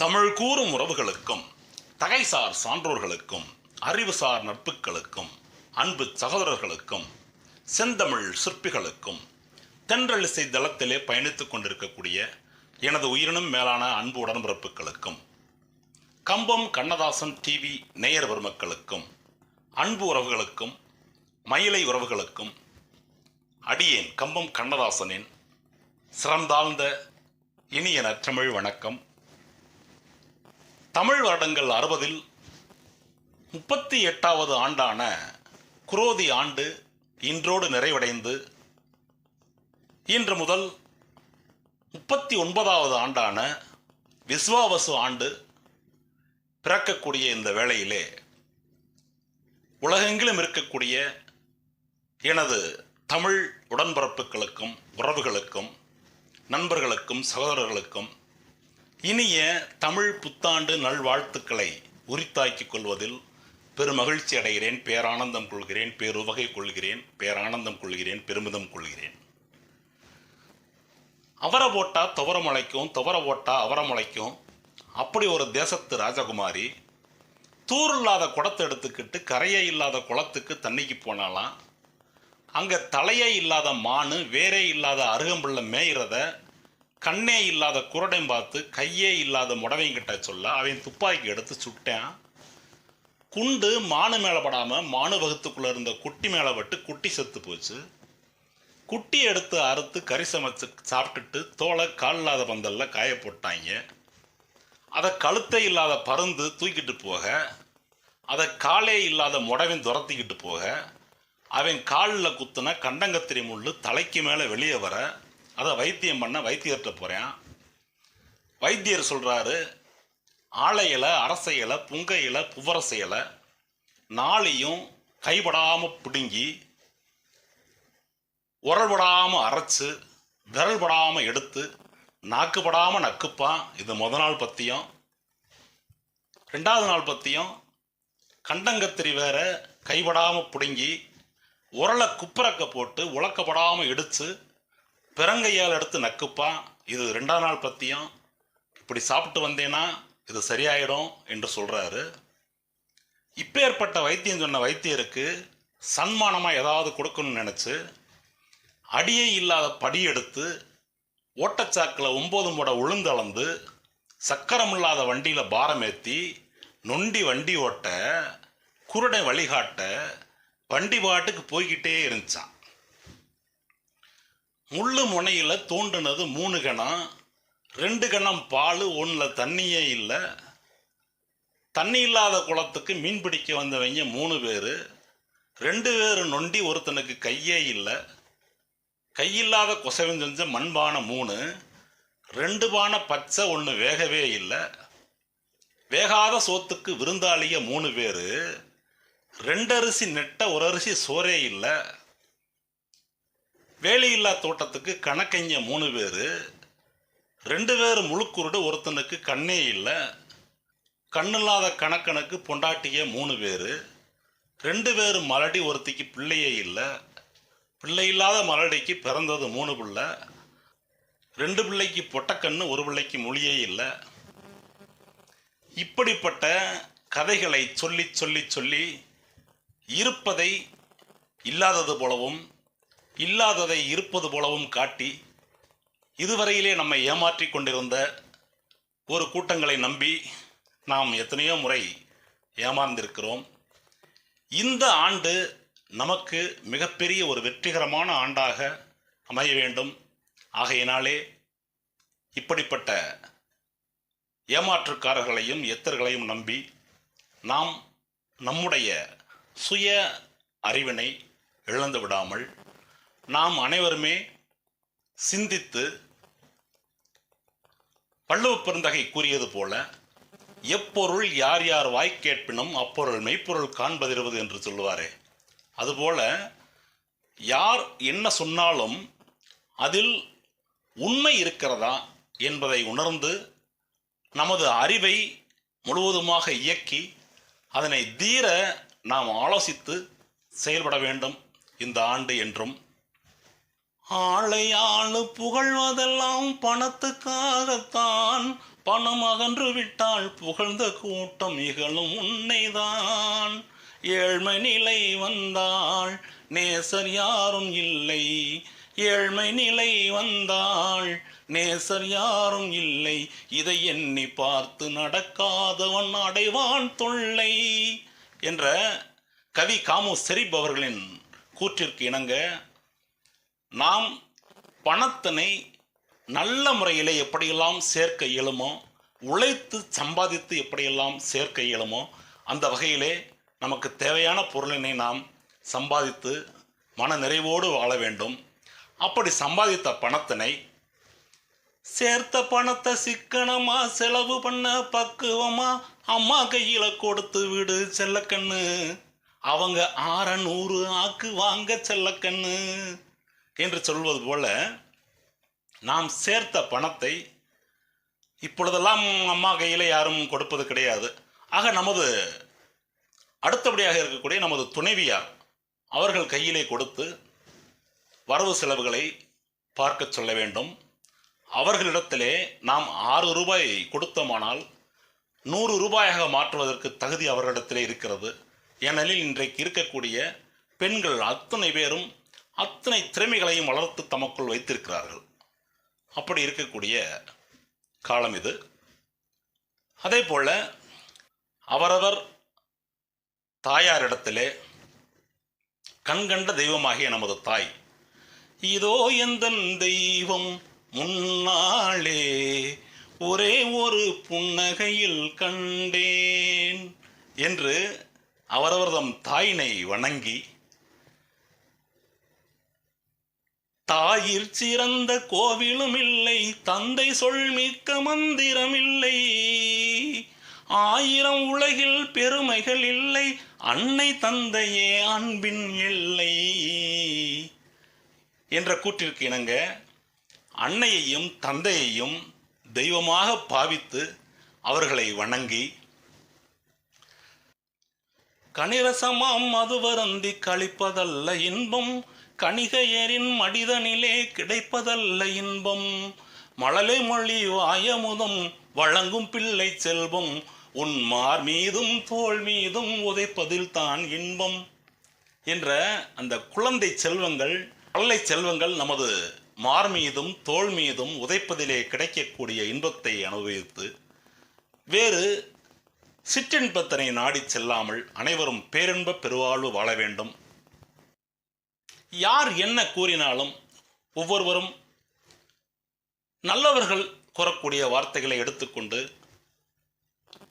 தமிழ் கூறும் உறவுகளுக்கும் தகைசார் சான்றோர்களுக்கும் அறிவுசார் நட்புகளுக்கும் அன்பு சகோதரர்களுக்கும் செந்தமிழ் சிற்பிகளுக்கும் தென்றலிசை தளத்திலே பயணித்துக் கொண்டிருக்கக்கூடிய எனது உயிரினும் மேலான அன்பு உடன்பிறப்புகளுக்கும் கம்பம் கண்ணதாசன் டிவி நேயர் பெருமக்களுக்கும் அன்பு உறவுகளுக்கும் மயிலை உறவுகளுக்கும் அடியேன் கம்பம் கண்ணதாசனின் சிறந்தாழ்ந்த இனிய நற்றமிழ் வணக்கம். தமிழ் வருடங்கள் அறுபதில் முப்பத்தி எட்டாவது ஆண்டான குரோதி ஆண்டு இன்றோடு நிறைவடைந்து இன்று முதல் முப்பத்தி ஒன்பதாவது ஆண்டான விஸ்வாவசு ஆண்டு பிறக்கக்கூடிய இந்த வேளையிலே உலகெங்கிலும் இருக்கக்கூடிய எனது தமிழ் உடன்பரப்புகளுக்கும் உறவுகளுக்கும் நண்பர்களுக்கும் சகோதரர்களுக்கும் இனிய தமிழ் புத்தாண்டு நல்வாழ்த்துக்களை உரித்தாக்கிக் கொள்வதில் பெருமகிழ்ச்சி அடைகிறேன் பேரானந்தம் கொள்கிறேன் பேருவகை கொள்கிறேன் பேரானந்தம் கொள்கிறேன் பெருமிதம் கொள்கிறேன். அவரை போட்டா துவர முளைக்கும் துவர போட்டா அவரை முளைக்கும். அப்படி ஒரு தேசத்து ராஜகுமாரி தூர் இல்லாத குடத்தை எடுத்துக்கிட்டு கரையே இல்லாத குளத்துக்கு தண்ணிக்கு போனாலாம் அங்கே தலையே இல்லாத மானு வேரே இல்லாத அருகம்புள்ள மேயிறத கண்ணே இல்லாத குரடையும் பார்த்து கையே இல்லாத முடவைங்கிட்ட சொல்ல அவன் துப்பாக்கி எடுத்து சுட்டான் குண்டு மானு மேலே படாமல் மானு வகுத்துக்குள்ளே இருந்த குட்டி மேலே பட்டு குட்டி செத்து போச்சு. குட்டி எடுத்து அறுத்து கறி சமைச்சு சாப்பிட்டுட்டு தோலை கால் இல்லாத பந்தல்ல காய போட்டாங்க. அதை கழுத்தை இல்லாத பருந்து தூக்கிட்டு போக அதை காலே இல்லாத முடவன் துரத்திக்கிட்டு போக அவன் காலில் குத்துன கண்டங்கத்திரி முள்ளு தலைக்கு மேலே வெளியே வர அதை வைத்தியம் பண்ண வைத்தியர்கிட்ட போகிறேன் வைத்தியர் சொல்கிறாரு ஆலையில அரசையில புங்கையில புவரசையில நாளையும் கைப்படாமல் பிடுங்கி உரல் படாமல் அரைச்சு விரல்படாமல் எடுத்து நாக்குப்படாமல் நக்குப்பான். இது முத நாள் பற்றியும் ரெண்டாவது நாள் பற்றியும் கண்டங்கத்திரி வேற கைப்படாமல் பிடுங்கி உரலை குப்புறக்க போட்டு உலக்கப்படாமல் இடித்து பிறங்கையால் எடுத்து நக்குப்பான் இது ரெண்டாம் நாள் பத்தியம் இப்படி சாப்பிட்டு வந்தேன்னா இது சரியாயிடும் என்று சொல்கிறாரு இப்பேற்பட்ட வைத்தியம் சொன்ன வைத்தியருக்கு சன்மானமாக ஏதாவது கொடுக்கணும்னு நினச்சி அடியே இல்லாத படி எடுத்து ஓட்டச்சாக்கில் ஒம்பது முட உளுந்தளந்து சக்கரம் இல்லாத வண்டியில் பாரம் ஏற்றி நொண்டி வண்டி ஓட்ட குருடை வழிகாட்ட வண்டி பாட்டுக்கு போய்கிட்டே இருந்துச்சான் முள்ளு முனையில் தோண்டுனது மூணு கணம் ரெண்டு கணம் பால் ஒன்றில் தண்ணியே இல்லை. தண்ணி இல்லாத குளத்துக்கு மீன் பிடிக்க வந்தவங்க மூணு பேர். ரெண்டு பேர் நொண்டி ஒருத்தனுக்கு கையே இல்லை. கையில்லாத குசவன் செஞ்ச மண்பானை மூணு. ரெண்டு பானை பச்சை ஒன்று வேகவே இல்லை. வேகாத சோத்துக்கு விருந்தாளிய மூணு பேர். ரெண்டரிசி நெட்ட ஒரு அரிசி சோறே இல்லை. வேலையில்லா தோட்டத்துக்கு கணக்கைஞ்ச மூணு பேர். ரெண்டு பேர் முழுக்குருடு ஒருத்தனுக்கு கண்ணே இல்லை. கண்ணில்லாத கணக்கனுக்கு பொண்டாட்டிய மூணு பேர். ரெண்டு பேர் மலடி ஒருத்திக்கு பிள்ளையே இல்லை. பிள்ளை இல்லாத மலடிக்கு பிறந்தது மூணு பிள்ளை. ரெண்டு பிள்ளைக்கு பொட்டக்கண்ணு ஒரு பிள்ளைக்கு மொழியே இல்லை. இப்படிப்பட்ட கதைகளை சொல்லி சொல்லி சொல்லி இருப்பதை இல்லாதது போலவும் இல்லாததை இருப்பது போலவும் காட்டி இதுவரையிலே நம்மை ஏமாற்றி கொண்டிருந்த ஒரு கூட்டங்களை நம்பி நாம் எத்தனையோ முறை ஏமாந்திருக்கிறோம். இந்த ஆண்டு நமக்கு மிகப்பெரிய ஒரு வெற்றிகரமான ஆண்டாக அமைய வேண்டும். ஆகையினாலே இப்படிப்பட்ட ஏமாற்றுக்காரர்களையும் எத்தர்களையும் நம்பி நாம் நம்முடைய சுய அறிவினை இழந்து விடாமல் நாம் அனைவருமே சிந்தித்து வள்ளுவ பெருந்தகை கூறியது போல எப்பொருள் யார் யார் வாய்க்கேட்பினும் அப்பொருள் மெய்ப்பொருள் காண்பதிருவது என்று சொல்லுவாரே. அதுபோல யார் என்ன சொன்னாலும் அதில் உண்மை இருக்கிறதா என்பதை உணர்ந்து நமது அறிவை முழுவதுமாக இயக்கி அதனை தீர நாம் ஆலோசித்து செயல்பட வேண்டும் இந்த ஆண்டு என்றும் ஆளை ஆளு புகழ்வதெல்லாம் பணத்துக்காகத்தான். பணம் அகன்று விட்டால் புகழ்ந்த கூட்டம் இகழும் உன்னைதான். ஏழ்மை நிலை வந்தாள் நேசர் யாரும் இல்லை. ஏழ்மை நிலை வந்தாள் நேசர் யாரும் இல்லை. இதை எண்ணி பார்த்து நடக்காதவன் அடைவான் தொல்லை என்ற கவி காமு செரிப் அவர்களின் கூற்றிற்கு இணங்க நாம் பணத்தினை நல்ல முறையில் எப்படியெல்லாம் சேர்க்க இயலுமோ உழைத்து சம்பாதித்து எப்படியெல்லாம் சேர்க்க இயலுமோ அந்த வகையிலே நமக்கு தேவையான பொருளினை நாம் சம்பாதித்து மன நிறைவோடு வாழ வேண்டும். அப்படி சம்பாதித்த பணத்தினை சேர்த்த பணத்தை சிக்கனமா செலவு பண்ண பக்குவமா அம்மா கையில கொடுத்து விடு செல்லக்கண்ணு. அவங்க ஆற நூறு ஆக்கு வாங்க செல்லக்கண்ணு. என்று சொல்வது போல நாம் சேர்த்த பணத்தை இப்பொழுதெல்லாம் அம்மா கையில் யாரும் கொடுப்பது கிடையாது. ஆக நமது அடுத்தபடியாக இருக்கக்கூடிய நமது துணைவியார் அவர்கள் கையிலே கொடுத்து வரவு செலவுகளை பார்க்க சொல்ல வேண்டும். அவர்களிடத்திலே நாம் ஆறு ரூபாய் கொடுத்தோமானால் நூறு ரூபாயாக மாற்றுவதற்கு தகுதி அவர்களிடத்திலே இருக்கிறது. ஏனெனில் இன்றைக்கு இருக்கக்கூடிய பெண்கள் அத்தனை பேரும் அத்தனை திறமைகளையும் வளர்த்து தமக்குள் வைத்திருக்கிறார்கள். அப்படி இருக்கக்கூடிய காலம் இது. அதே போல் அவரவர் தாயாரிடத்திலே கண்கண்ட தெய்வமாகிய நமது தாய் இதோ எந்த தெய்வம் முன்னாளே ஒரே ஒரு புன்னகையில் கண்டேன் என்று அவரவர்தம் தாயினை வணங்கி தாயிற் சிறந்த கோவிலும் இல்லை தந்தை சொல் மிக்க மந்திரம் இல்லை ஆயிரம் உலகில் பெருமைகள் இல்லை அன்னை தந்தையே அன்பின் இல்லை என்ற கூட்டிற்கு இணங்க அன்னையையும் தந்தையையும் தெய்வமாக பாவித்து அவர்களை வணங்கி கனிரசமாம் மதுவருந்தி கழிப்பதல்ல இன்பம் கணிகையரின் மடிதனிலே கிடைப்பதல்ல இன்பம். மழலை மொழி வாயமுதம் வழங்கும் பிள்ளை செல்வம். உன் மார் மீதும் தோள் மீதும் உதைப்பதில் தான் இன்பம். என்ற அந்த குழந்தை செல்வங்கள் மழலை செல்வங்கள் நமது மார் மீதும் தோள் மீதும் உதைப்பதிலே கிடைக்கக்கூடிய இன்பத்தை அனுபவித்து வேறு சிற்றின்பத்தினை நாடிச் செல்லாமல் அனைவரும் பேரின்ப பெருவாழ்வு வாழ வேண்டும். யார் என்ன கூறினாலும் ஒவ்வொருவரும் நல்லவர்கள் கூறக்கூடிய வார்த்தைகளை எடுத்துக்கொண்டு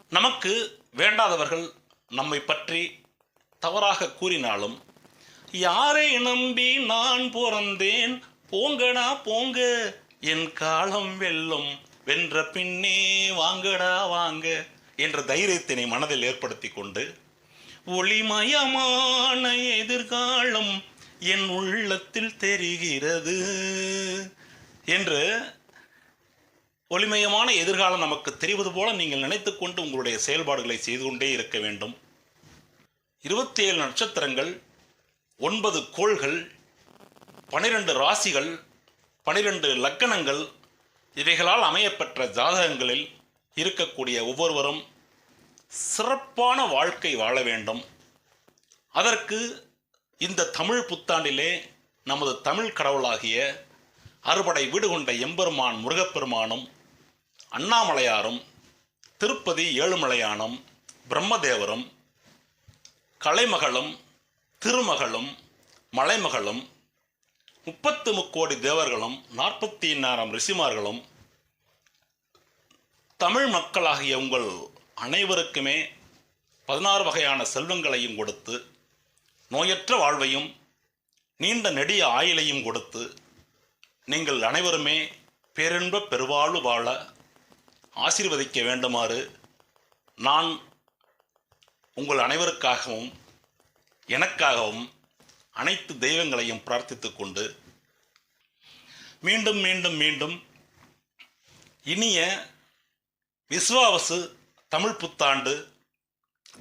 நமக்கு வேண்டாதவர்கள் நம்மை பற்றி தவறாக கூறினாலும் யாரை நம்பி நான் பிறந்தேன்? போங்கடா போங்க. என் காலம் வெல்லும். வென்ற பின்னே வாங்கடா வாங்க. என்ற தைரியத்தினை மனதில் ஏற்படுத்தி கொண்டு ஒளிமயமான எதிர்காலம் என் உள்ளத்தில் தெரிகிறது என்று ஒளிமயமான எதிர்காலம் நமக்கு தெரிவது போல நீங்கள் நினைத்துக்கொண்டு உங்களுடைய செயல்பாடுகளை செய்து கொண்டே இருக்க வேண்டும். இருபத்தி ஏழு நட்சத்திரங்கள் ஒன்பது கோள்கள் பனிரெண்டு ராசிகள் பனிரெண்டு லக்கணங்கள் இவைகளால் அமையப்பெற்ற ஜாதகங்களில் இருக்கக்கூடிய ஒவ்வொருவரும் சிறப்பான வாழ்க்கை வாழ வேண்டும். அதற்கு இந்த தமிழ் புத்தாண்டிலே நமது தமிழ் கடவுளாகிய அறுபடை வீடு கொண்ட எம்பெருமான் முருகப்பெருமானும் அண்ணாமலையாரும் திருப்பதி ஏழுமலையானும் பிரம்மதேவரும் கலைமகளும் திருமகளும் மலைமகளும் முப்பத்து முக்கோடி தேவர்களும் நாற்பத்தி எண்ணாயிரம் ரிஷிமார்களும் தமிழ் மக்களாகிய உங்கள் அனைவருக்குமே பதினாறு வகையான செல்வங்களையும் கொடுத்து நோயற்ற வாழ்வையும் நீண்ட நெடிய ஆயுளையும் கொடுத்து நீங்கள் அனைவருமே பேரின்ப பெருவாழ்வு வாழ ஆசீர்வதிக்க வேண்டுமாறு நான் உங்கள் அனைவருக்காகவும் எனக்காகவும் அனைத்து தெய்வங்களையும் பிரார்த்தித்து கொண்டு மீண்டும் மீண்டும் மீண்டும் இனிய விஸ்வாவசு தமிழ் புத்தாண்டு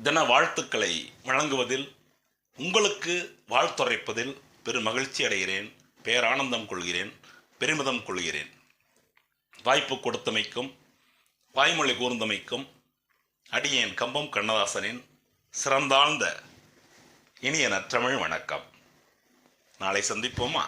தின வாழ்த்துக்களை வழங்குவதில் உங்களுக்கு வாழ்த்துரைப்பதில் பெரும் மகிழ்ச்சி அடைகிறேன் பேரானந்தம் கொள்கிறேன் பெருமிதம் கொள்கிறேன். வாய்ப்பு கொடுத்தமைக்கும் வாய்மொழி கூர்ந்தமைக்கும் அடியேன் கம்பம் கண்ணதாசனின் சிறந்தாழ்ந்த இனிய நற்றமிழ் வணக்கம். நாளை சந்திப்போமா?